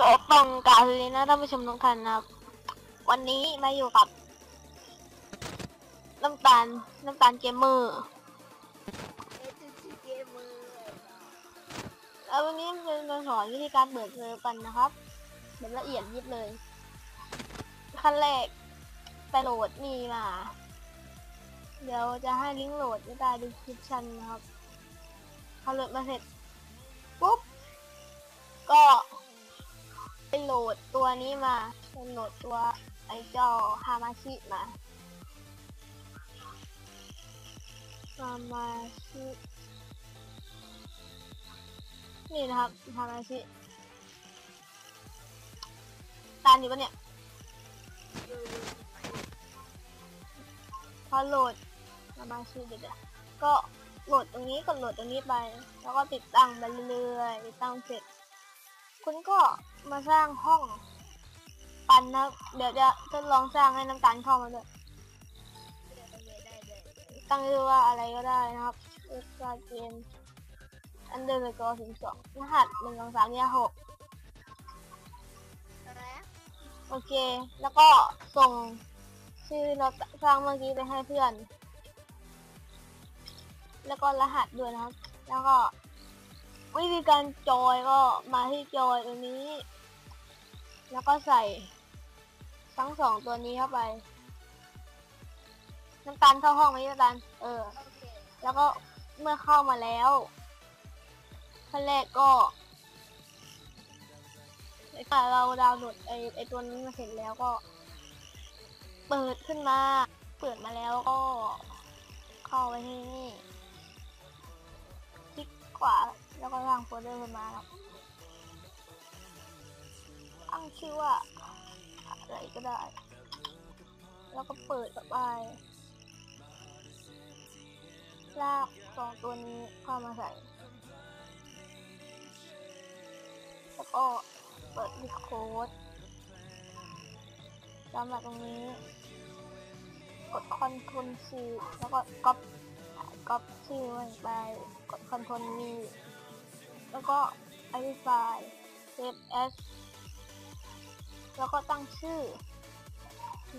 ก็ต้องกล่าวเลยนะท่านผู้ชมทุกท่านนะครับ วันนี้มาอยู่กับ น้ำตาลน้ำตาลเกมเมอร์เอสซีเกมเมอร์แล้ววันนี้จะมาสอนวิธีการเปิดเซิร์ฟกันนะครับแบบละเอียดยิบเลยขั้นแรกไปโหลดนี่มา เดี๋ยวจะให้ลิงก์โหลดไว้ใต้ดีคริปชันนะครับพอโหลดมาเสร็จปุ๊บก็ ไปโหลดตัวนี้มาไปโหลดตัวไอเจ้าฮามาชิมาฮามาชินี่นะครับฮามาชิตามอยู่ปะเนี่ยพอโหลดฮามาชิเดี๋ยวก็โหลดตรงนี้กดโหลดตรงนี้ไป แล้วก็ติดตั้งไปเรื่อยๆติดตั้งเสร็จ คุณก็ มาสร้างห้องปันนะเดี๋ยวจะทดลองสร้างให้น้ำตาลเข้ามาด้วยได้ได้ตั้งชื่อว่าอะไรก็ได้นะครับเอ็กซ์ตร้าเกมอันเดอร์สกอร์ถึงสองรหัสหนึ่งสองสามสี่ห้าหกอะไรอะโอเค แล้วก็ส่งชื่อเราสร้างเมื่อกี้ไปให้เพื่อน แล้วก็รหัสด้วยนะครับ แล้วก็ วิธีการจอยก็มาที่จอยตรงนี้ แล้วก็ใส่ ทั้งสองตัวนี้เข้าไป น้ำตาลเข้าห้องไหมน้ำตาลเออ แล้วก็เมื่อเข้ามาแล้วขั้นแรกก็ถ้าเราดาวน์โหลดไอไอตัวนี้มาเสร็จแล้วก็ เปิดขึ้นมา เปิดมาแล้วก็ เข้าไปที่นี่คลิกขวา แล้วก็สร้างโฟลเดอร์ขึ้นมาครับตั้งชื่อว่าอะไรก็ได้ แล้วก็เปิดต่อไป ลากสองตัวนี้เข้ามาใส่ แล้วก็เปิดดิสโค้ดจำมาตรงนี้ กดคอนโทรลซีแล้วก็ก๊อปก๊อปชื่อมันไป กดคอนโทรลวี แล้วก็ไอดีไฟล์เซฟแอสแล้วก็ตั้งชื่อ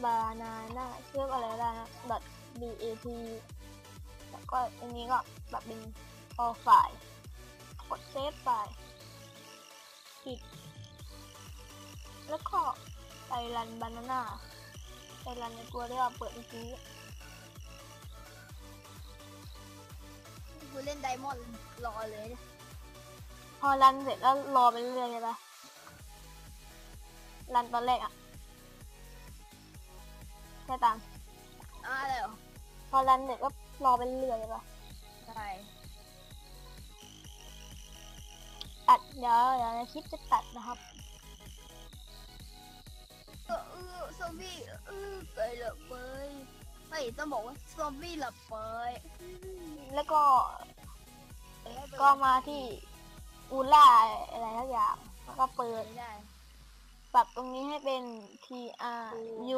banana ชื่ออะไรได้นะ dot bat แล้วก็อันนี้ก็แบบเป็น all file กดเซฟไปปิด แล้วก็ไปรันบานาน่าไปรันในตัวที่เราเปิดเมื่อกี้กูเล่นไดมอนด์รอเลยเนี่ย พอรันเสร็จแล้วรอไปเรื่อยๆใช่ปะรันตอนแรกอะแค่ตามอ่าอะไรเหรอพอรันเสร็จก็รอไปเรื่อยๆใช่ปะใช่ตัดเดี๋ยวเดี๋ยวในคลิปจะตัดนะครับเออเออซอมบี้เออเกยหลับไปเฮ้ยต้องบอกว่าซอมบี้หลับไปแล้วก็เอ้ยก็มาที่ อูล่าอะไรทักอย่างแล้วก็เปิด ไม่ได้ ปรับตรงนี้ให้เป็น T R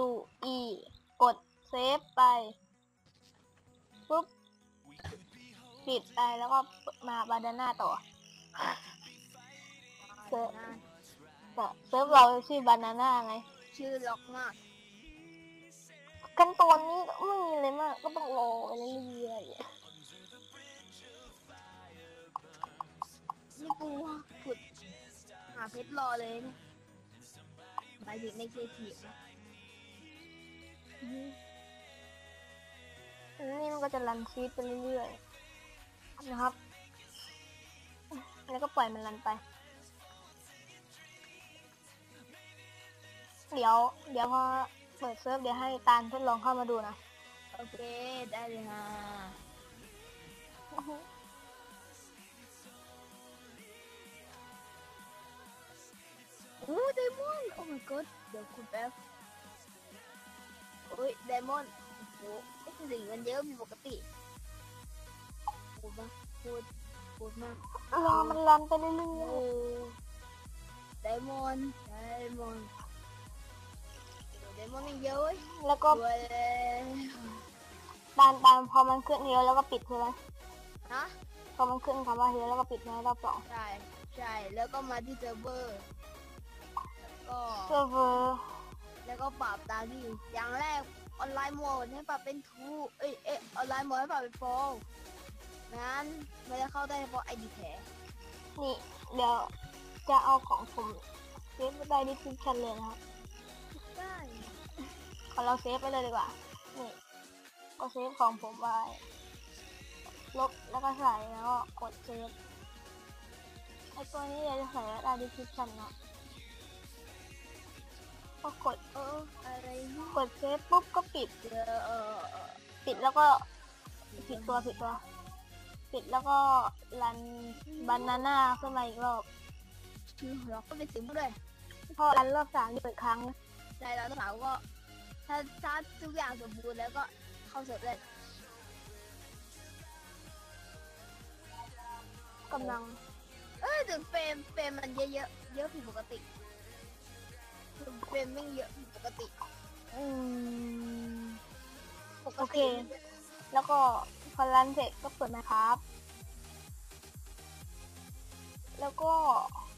U E กดเซฟไปปุ๊บปิดไปแล้วก็มาบาดาน่าต่อ เซิร์ฟแต่เซิร์ฟเราชื่อบานาน่าไง ชื่อล็อกมาก กันตอนนี้ก็ไม่มีอะไรมาก ก็ต้องรอไปเรื่อย นี่กูขุด หาเพชรรอเลยเนี่ยหมายถึงในเคทีฟนะๆแล้วนี่มันก็จะรันชีตไปเรื่อยๆนะครับ แล้วก็ปล่อยมันรันไป เดี๋ยว เดี๋ยวพอเปิดเซิร์ฟเดี๋ยวให้ตาลทดลองเข้ามาดูนะ โอเค ได้เลยฮะ my god เดี๋ยวคุณแป๊บโอ้ยไดมอนด์โอ้โหไอ้สิ่งมันเยอะผิดปกติพูดมากพูดพูดมากรอมันรันไปเรื่โอ้อยไดมอนด์ไดมอนด์ไดมอนด์มันเยอะเว้ยๆแล้วก็เว้ยตามตามพอมันขึ้นเฮลแล้วก็ปิดใช่ไหมฮะพอมันขึ้นคำว่าเฮลแล้วก็ปิดใช่ไหมรอบสองใช่ใช่แล้วก็มาที่เซิร์ฟเวอร์ ก็ปรับตามที่อยู่อย่างแรกออนไลน์โหมดให้ปรับเป็นทูเอ้ยเอ้ยออนไลน์โหมดให้ปรับเป็นโฟร์งั้นไม่ได้เข้าได้เฉพาะไอดีแท้นี่เดี๋ยวจะเอาของผมเซฟไว้ได้ดิสคริปชันเลยนะครับได้ขอเราเซฟไปเลยดีกว่า นี่ก็เซฟของผมไว้ ลบแล้วก็ใส่แล้วก็กดเซฟไอตัวนี้เดี๋ยวจะใส่ไว้ใต้ดีสคริปชันเนาะ พอกดเอออะไรนะกดเซฟปุ๊บก็ปิดเดี๋ยวเออเออปิดแล้วก็ผิดตัวผิดตัว ปิดแล้วก็รันบานาน่าขึ้นมาอีกรอบชื่อเราก็เป็นสิงด้วยพอรันรอบสามเปิดครั้งในเราสาวก็ ถ้าถ้าทุกอย่างสมบูรณ์แล้วก็เข้าเสร็จเลยกำลัง เอ้ยถึงเฟรมเฟรมมันเยอะเยอะเยอะผิดปกติ เฟรมไม่งเยอะผิดปกติ อืม ปกโอเค ติแล้วก็พอรันเสร็จก็เปิดนะครับ แล้วก็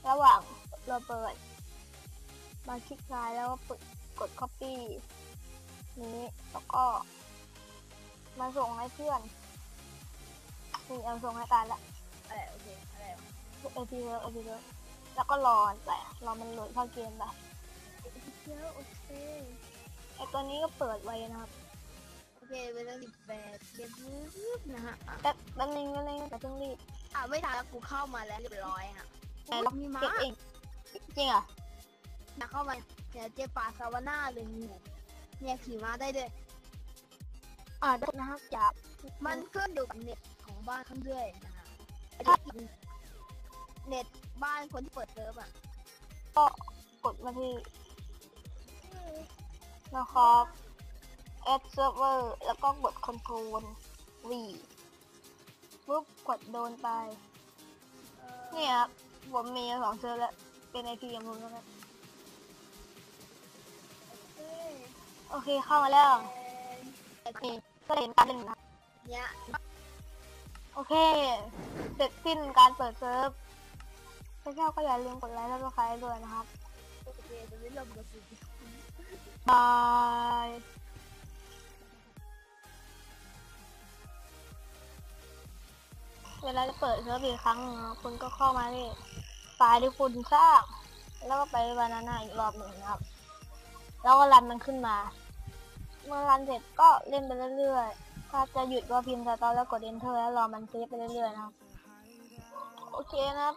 ระหว่างเราเปิด มาคลิกซ้ายแล้วก็กดกด copy นี้แล้วก็ มาส่งให้เพื่อนนี่เอาส่งให้การละอะไรโอเคอะไรวะเอพีเวิร์กเอพีเวิร์กแล้วก็รอไปรอมันโหลดเข้าเกมไป เยอะโอเคไอตัวนี้ก็เปิดไว้นะครับ โอเคเป็นเรื่องสิบแปดเก็บยืบนะฮะอะแป๊บแป๊บนึงแป๊บนึงแต่เพิ่งรีบอะไม่ทันแล้วกูเข้ามาแล้วเรียบร้อยฮะไหนลองมีม้าเก็บเองจริงเหรอะอยากเข้ามาเนี่ยเจอป่าซาวาน่าเลยเนี่ยเนี่ยขี่ม้าได้ด้วย อ่าได้นะครับจากมันขึ้นอยู่กับเน็ตของบ้านเขาด้วยนะฮะเน็ตบ้านคนที่เปิดเซิร์ฟอะ ก็กดมาที่ นะครับ add server แล้วก็กด control V ปุ๊บกดโดนไป เนี่ยครับ ผมมีสองเซิร์ฟแล้ว เป็น IP อย่างผมแล้วกันโอเคเข้ามาแล้วโอเคก็เห็นการหนึ่งนะเนี่ยโอเค เสร็จสิ้นการเปิดเซิร์ฟถ้าชอบก็อย่าลืมกดไลค์และกดแชร์ด้วยนะครับ โอเคตอนนี้เวลาจะเปิดเซิร์ฟอีกครั้งคุณก็เข้ามาที่ไฟล์ที่คุณสร้างแล้วก็ไปบานาน่าอีกรอบหนึ่งครับ แล้วก็รันมันขึ้นมา เมื่อรันเสร็จก็เล่นไปเรื่อยๆ ถ้าจะหยุดก็พิมพ์สตอร์แล้วกด enter แล้วรอมันเซฟไปเรื่อยๆนะครับ โอเคนะครับ